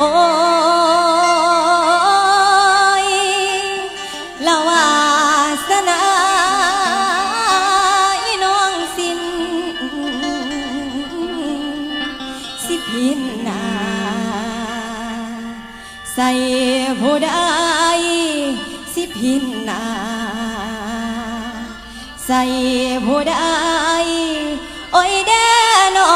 โอ้ยละวาสนาอีนองสินสิพินนาใส่ผู้ใดสิพินนาใส่ผู้ใดโอ้ยแด้อนอ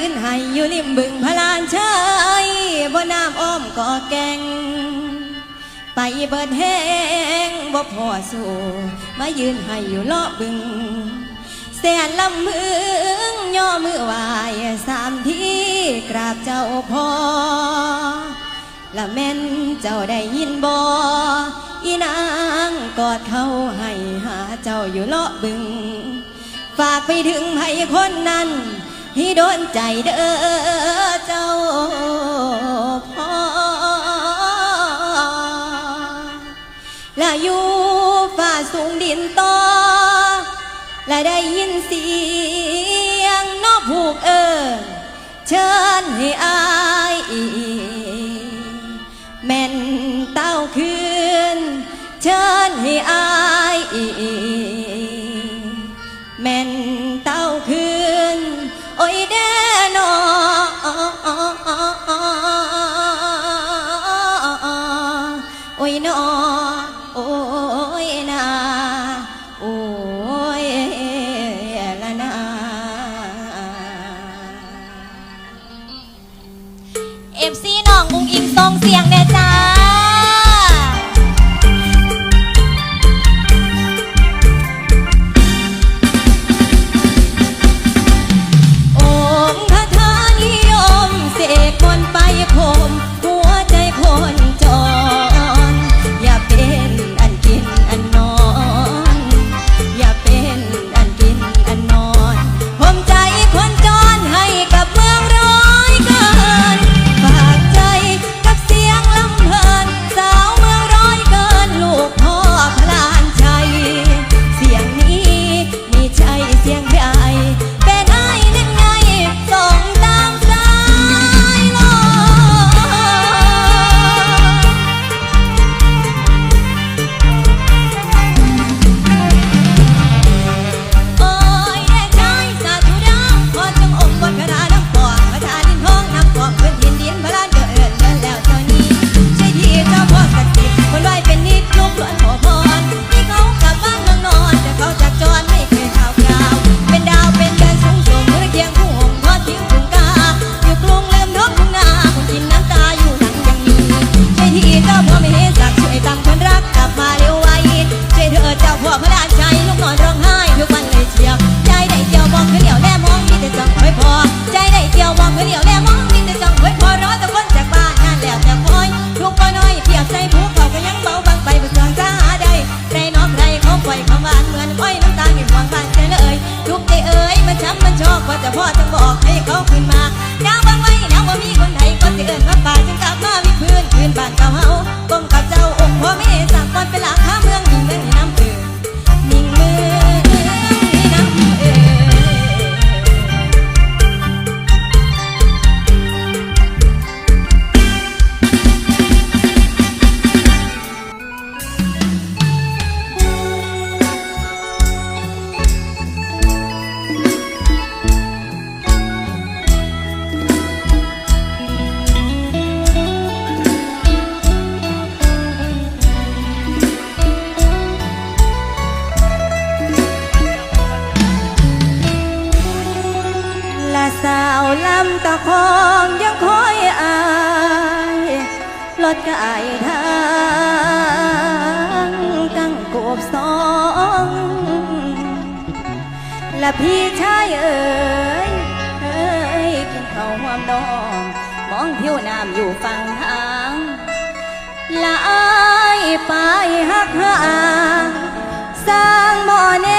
ยืนให้อยู่ริมบึงพลานชายบนน้ำอ้อมก่อแกง ไปเบิดแห้งบ่พอสู่มายืนให้อยู่เลาะบึงเสนลำมืองย่อมือวายสามที่กราบเจ้าพอละแม่นเจ้าได้ยินบ่อีนางกอดเขาให้หาเจ้าอยู่เลาะบึง ฝากไปถึงให้คนนั้น ให้โดนใจเด้อเจ้าพ่อและอยู่ฝ่าสูงดินต่อและได้ยินเสียงนอกผูกเอิญเชิญให้อายอี อยน้อ สาวลำตะคองยังคอยอายรถก็อายทางกังกบสองและพี่ชายเอ๋ยเอ้ยกินข้าวหวมน้อง มองผิวน้ำอยู่ฝั่งทางละอายไปหักหาสร้างบ่อน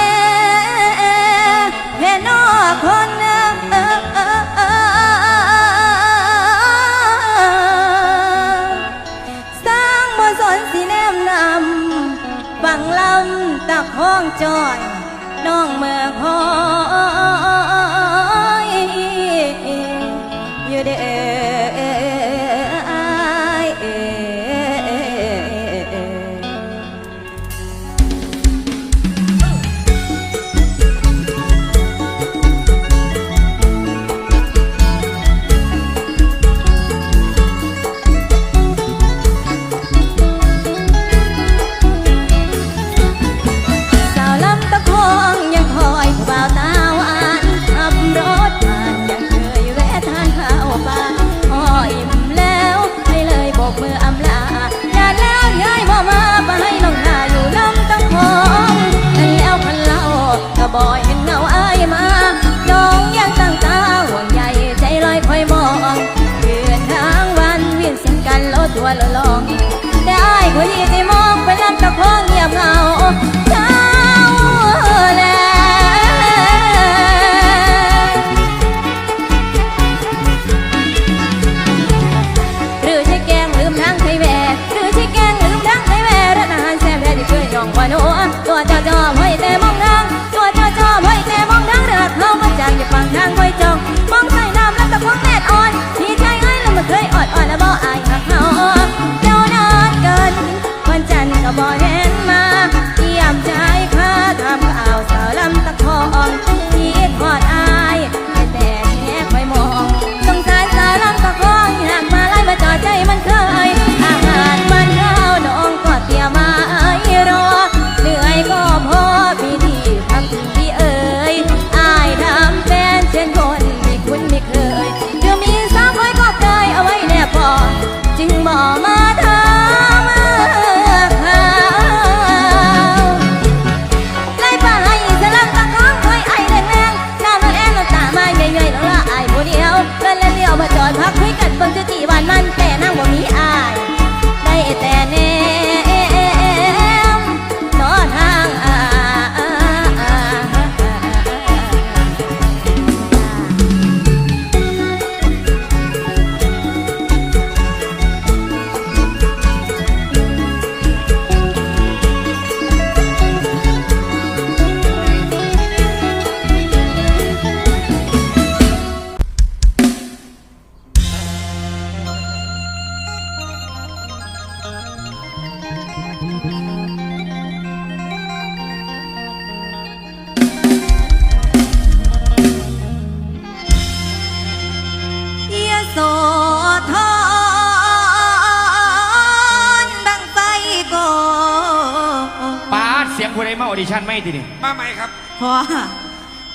เลยมาออดิชั่นไม่ทีนี่มาไหมครับ พอ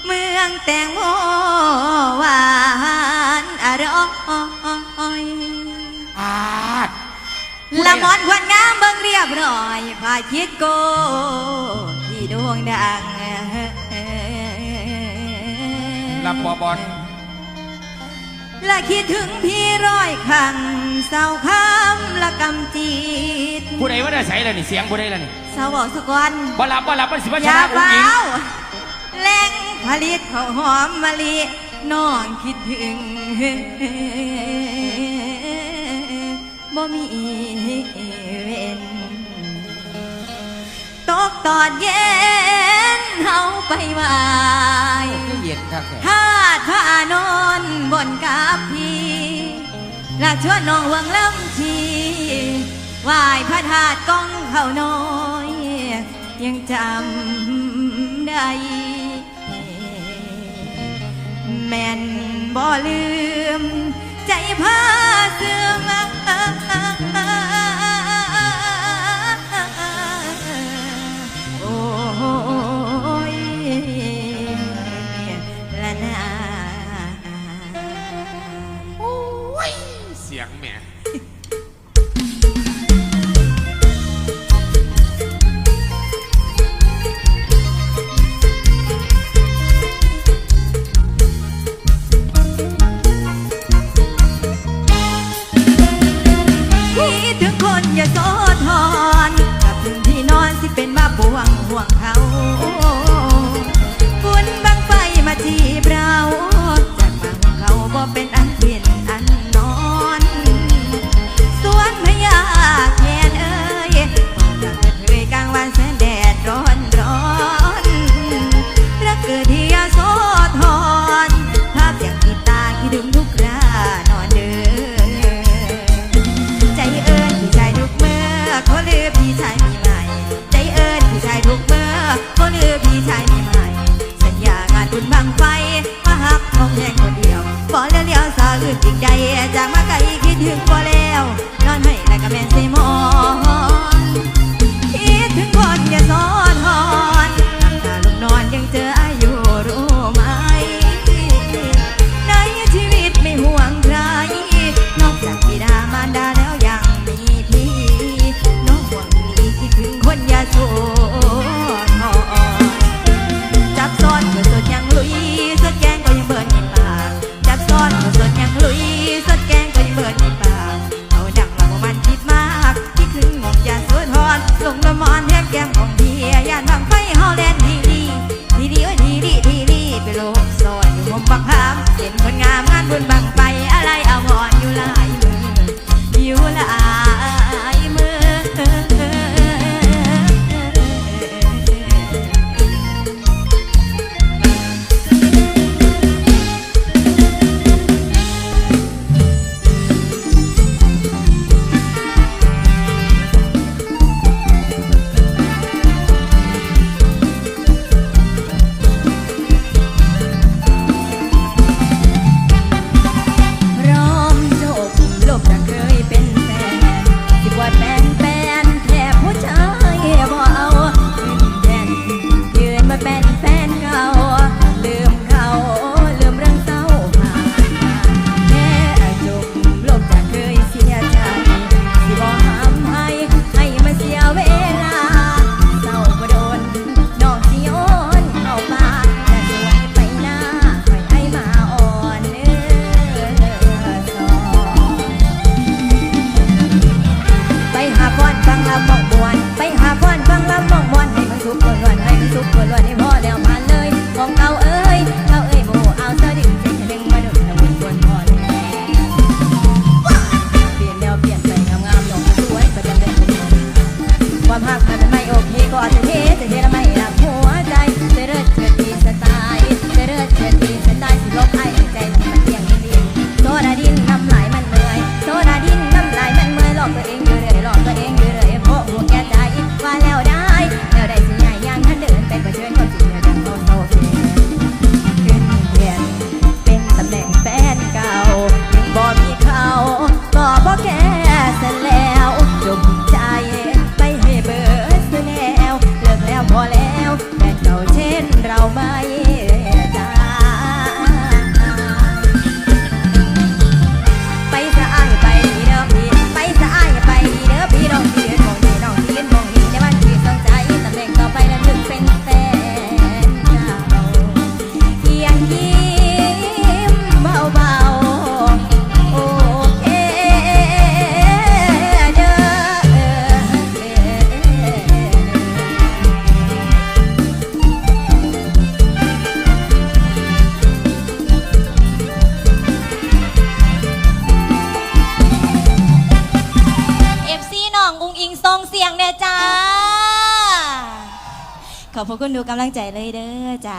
เมืองแตงโมหวานอร่อยอละมอนควันงามเบิ่งเรียบร้อยพาคิดโกที่ดวงดังละบอบอลและคิดถึงพี่ร้อยขังเศร้าคา กรรมจิตผู้ใดว่าได้ใส่เลยนี่เสียงผู้ใดแล้วนี่สาวบอกสกอนบ่รับบ่รับมันสิวชอย่านะอุ้งเอิงแล่งผลิตข้าวหอมมะลีน้องคิดถึงบ่มีเว้นตกตอดเย็นเฮาไปวเาฮักถ้าพระอานนบนกาพีและชวนน้องเวงลำที วายพระธาตุก้องเขาน้อย ยังจำได้แม่นบ่ลืม ใจพ้าเสื่อมโอ้ยละนาโอ้ย เสียงแม่ 劈柴。 ความหักมันไม่โอเคก็อาจจะเทแต่เททไม่ คุณดูกำลังใจเลยเด้อจ้า